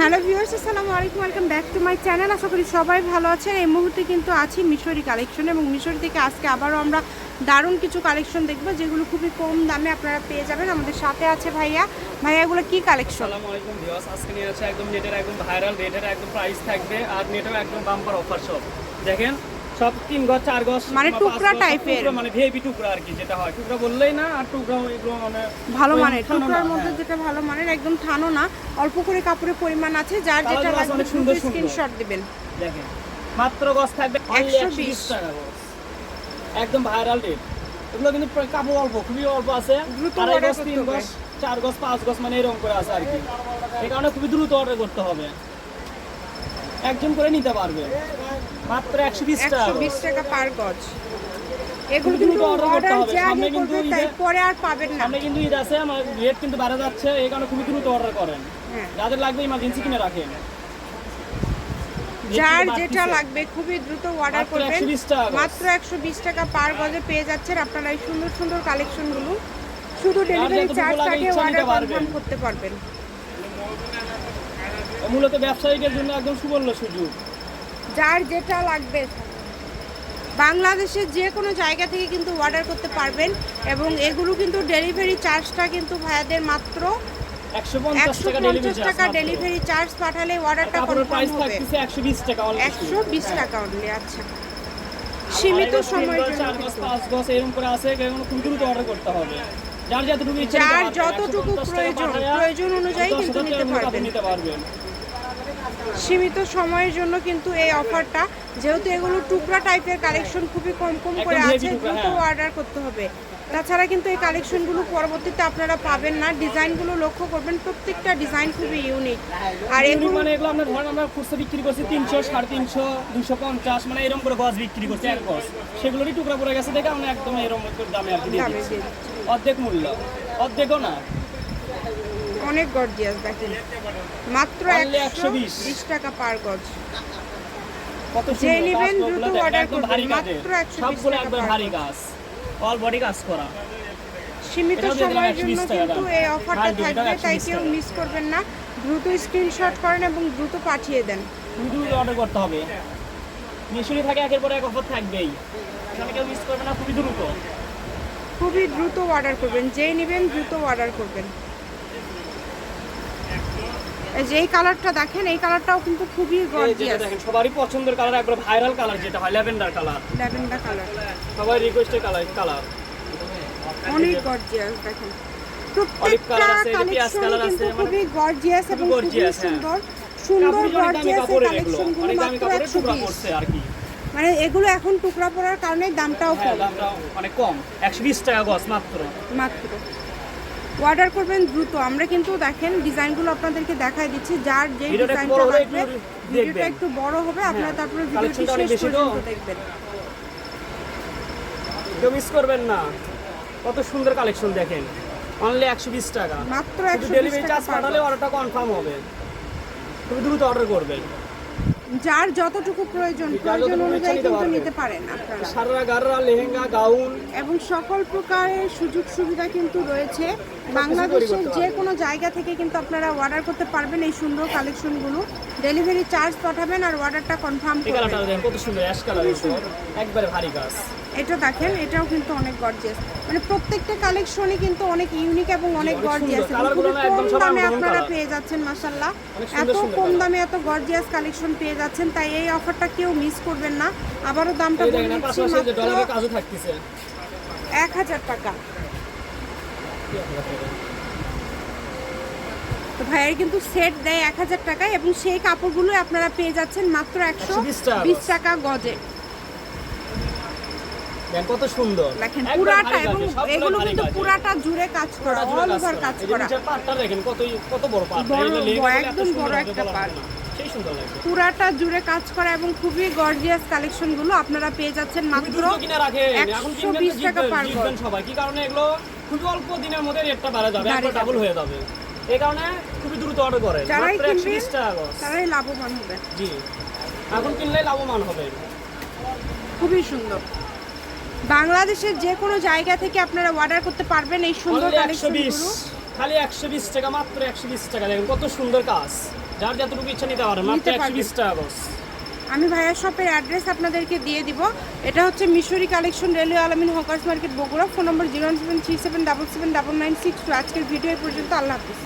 Hello viewers, আসসালামু আলাইকুম, welcome back to my channel. আশা করি সবাই ভালো আছেন। এই মুহূর্তে কিন্তু আছি মিশরি কালেকশন এবং মিশরি থেকে আজকে আবারও আমরা দারুণ কিছু কালেকশন দেখব, যেগুলো খুবই কম দামে আপনারা পেয়ে যাবেন। আমাদের সাথে আছে ভাইয়া। ভাইয়া, এগুলো কী কালেকশন? আসসালামু আলাইকুম ভিউয়ার্স, আজকে নিয়ে আছে একদম নেটের একদম ভাইরাল, রেটের একদম প্রাইস থাকবে, আর নেটের একদম বাম্পার অফার সব দেখেন সব তিন গজ চার গজ মানে টুকরা টাইপের। মানে ভিআইপি টুকরা আর কি যেটা হয়। টুকরা বললেই না আর টুকরা এগুলো মানে ভালো ওই মানের। থানো না, টুকরার মধ্যে হ্যাঁ। যেটা ভালো মানের একদম থানো না। অল্প করে কাপড়ের পরিমাণ আছে যার যেটা লাগবে সুন্দর। স্ক্রিনশট দিবেন। দেখেন মাত্র গজ থাকবে 120 120 টাকা একদম ভাইরাল রেট এগুলো কিন্তু কাপড় অল্প খুবই অল্প আছে। আড়াই গজ তিন গজ চার গজ পাঁচ গজ মানে এরকম করে আছে আর কি। এই কারণে খুবই দ্রুত অর্ডার করতে হবে। একজন করে নিতে পারবে। মাত্র টাকা। পার গজ। এগুলো কিন্তু অর্ডার সামনে কিন্তু পরে আর পাবেন না। সামনে কিন্তু ঈদ আছে আমার রেট কিন্তু বাড়া যাচ্ছে এই কারণে খুবই দ্রুত অর্ডার করেন। হ্যাঁ। যাদের লাগবে ইমার্জেন্সি কিনে রাখেন। যার যেটা লাগবে খুবই দ্রুত অর্ডার করবেন। 120 টাকা। গজ। মাত্র একশো বিশ টাকা পার গজে পেয়ে যাচ্ছেন আপনারা এই সুন্দর সুন্দর কালেকশনগুলো। শুধু ডেলিভারি চার্জ থাকে অর্ডার কনফার্ম করতে পারবেন। মূলত ব্যবসায়ীদের জন্য একদম সুবর্ণ সুযোগ। যার যেটা লাগবে। বাংলাদেশের যে কোনো জায়গা থেকে কিন্তু অর্ডার করতে পারবেন এবং এগুলো কিন্তু ডেলিভারি চার্জটা কিন্তু ভাইয়াদের মাত্র একশো পঞ্চাশ টাকা ডেলিভারি চার্জ পাঠালে অর্ডারটা কনফার্ম হবে। একশো বিশ টাকা অনলি একশো বিশ টাকা অনলি আচ্ছা। সীমিত সময়ের জন্য চার গজ পাঁচ গজ এরকম করে আছে খুব দ্রুত অর্ডার করতে হবে। যার যতটুকু ইচ্ছা যার নিতে পারবেন। যতটুকু 150 টাকা প্রয়োজন, প্রয়োজন অনুযায়ী কিন্তু নিতে পারবেন। সীমিত সময়ের জন্য কিন্তু এই অফারটা যেহেতু এগুলো টুকরা টাইপের কালেকশন খুবই কম কম করে আছে দ্রুত হ্যাঁ। অর্ডার করতে হবে। তাছাড়া কিন্তু এই কালেকশনগুলো পরবর্তীতে আপনারা পাবেন না ডিজাইনগুলো লক্ষ্য করবেন প্রত্যেকটা ডিজাইন খুবই ইউনিক আর এগুলো মানে এগুলো আমরা ধরেন আমরা খুচরা বিক্রি করছি তিনশো সাড়ে তিনশো দুশো পঞ্চাশ মানে এরকম করে গজ বিক্রি করছি এক গজ। সেগুলোরই টুকরা পড়ে গেছে দেখে আমরা একদম এরকম দামে আর কি। অর্ধেক মূল্য। অর্ধেকও না। অনেক গর্জিয়াস দেখেন। মাত্র একশো 120 বিশ। টাকা পার গজ। যে নিবেন দ্রুত একদম করবেন। মাত্র 120 সবগুলো টাকা piece। কাজ অল বডি কাজ করা। সীমিত সময়ের জন্য কিন্তু এই অফারটা থাকবে তাই কেউ মিস করবেন না। দ্রুত স্ক্রিনশট করেন এবং দ্রুত পাঠিয়ে দেন। দ্রুত অর্ডার করতে হবে। মিশরি থাকে একের পর এক অফার থাকবেই। এখানে কেউ মিস করবে না খুবই দ্রুত। খুবই দ্রুত অর্ডার করবেন। যেই নেবেন দ্রুত অর্ডার করবেন। যে এই কালারটা দেখেন এই কালারটাও কিন্তু খুবই গর্জিয়াস দেখেন সবারই পছন্দের কালার একবার ভাইরাল কালার যেটা হয় ল্যাভেন্ডার কালার ল্যাভেন্ডার কালার সবাই রিকোয়েস্টের কালার কালার অনেক গর্জিয়াস দেখেন। প্রত্যেকটা কালেকশন কিন্তু মানে খুবই গর্জিয়াস এবং খুবই হ্যাঁ। সুন্দর। গর্জিয়াস কালেকশনগুলো মাত্র মানে এগুলো এখন টুকরা পড়ার কারণে দামটাও হ্যাঁ কম। দামটা অনেক কম একশো বিশ টাকা গজ মাত্র। মাত্র। অর্ডার করবেন দ্রুত। আমরা কিন্তু দেখেন ডিজাইনগুলো আপনাদেরকে দেখাই দিচ্ছি যার যে ডিজাইনটা লাগবে ভিডিওটা একটু বড় হবে আপনারা হ্যাঁ, তারপরে ভিডিওটি শেষ পর্যন্ত দেখবেন। কেউ মিস করবেন না। কত সুন্দর কালেকশন দেখেন। অনলি একশো বিশ টাকা। মাত্র ডেলিভারি চার্জ পাঠালে অর্ডারটা কনফার্ম হবে। খুব দ্রুত অর্ডার করবেন। যার যতটুকু প্রয়োজন প্রয়োজন অনুযায়ী নিতে কিন্তু নিতে পারেন আপনারা। গাররা লেহেঙ্গা গাউন। এবং সকল প্রকারের সুযোগ সুবিধা কিন্তু রয়েছে। বাংলাদেশের যে কোনো জায়গা থেকে কিন্তু আপনারা অর্ডার করতে পারবেন এই সুন্দর কালেকশনগুলো ডেলিভারি চার্জ পাঠাবেন আর অর্ডারটা কনফার্ম করবেন। কত সুন্দর অ্যাশ কালার একবারে ভারী কাজ এটা দেখেন এটাও কিন্তু অনেক গর্জিয়াস মানে প্রত্যেকটা কালেকশনই কিন্তু অনেক ইউনিক এবং অনেক গর্জিয়াস। খুবই কম দামে আপনারা পেয়ে যাচ্ছেন মাসাল্লাহ এত কম দামে এত গর্জিয়াস কালেকশন পেয়ে যাচ্ছেন তাই এই অফারটা কেউ মিস করবেন না। আবারও দামটা বলে দিচ্ছি মাত্র এক হাজার টাকা। তো ভাইয়ের কিন্তু সেট দেয় এক হাজার টাকায় এবং সেই কাপড়গুলো আপনারা পেয়ে যাচ্ছেন মাত্র একশো বিশ টাকা গজে। কত সুন্দর। দেখেন পুরাটা এবং এগুলো কিন্তু পুরাটা জুড়ে কাজ করা অল ওভার কাজ করা। পাটটা দেখেন কত কত বড় পাট। গেলে একদম বড় একটা পাট। পুরাটা জুড়ে কাজ করা এবং খুবই গর্জিয়াস কালেকশনগুলো আপনারা পেয়ে যাচ্ছেন মাত্র দ্রুত কিনে রাখেন এখন 120 কিনবেন তো টাকা পার সবাই। কি কারণে এগুলো? খুবই অল্প দিনের মধ্যে রেটটা বাড়া যাবে একবার ডাবল হয়ে যাবে। এই কারণে খুবই দ্রুত অর্ডার যারাই একশো বিশ টাকা গজ। তারাই লাভবান হবে। জি। এখন কিনলে লাভবান হবে। খুবই সুন্দর। বাংলাদেশের যে কোনো জায়গা থেকে আপনারা অর্ডার করতে পারবেন এই সুন্দর কালেকশনগুলো খালি একশো বিশ টাকা মাত্র একশো বিশ টাকা। দেখেন কত সুন্দর কাজ। যার যতটুকু ইচ্ছা নিতে পারে মাত্র একশো বিশ টাকা গজ আমি ভাইয়া শপের অ্যাড্রেস আপনাদেরকে দিয়ে দিব। এটা হচ্ছে Mishri collection railway Almin hawkers market Bogura. Phone number zero seven three seven double seven double nine six two. আজকের ভিডিও পর্যন্ত। আল্লাহ হাফিজ।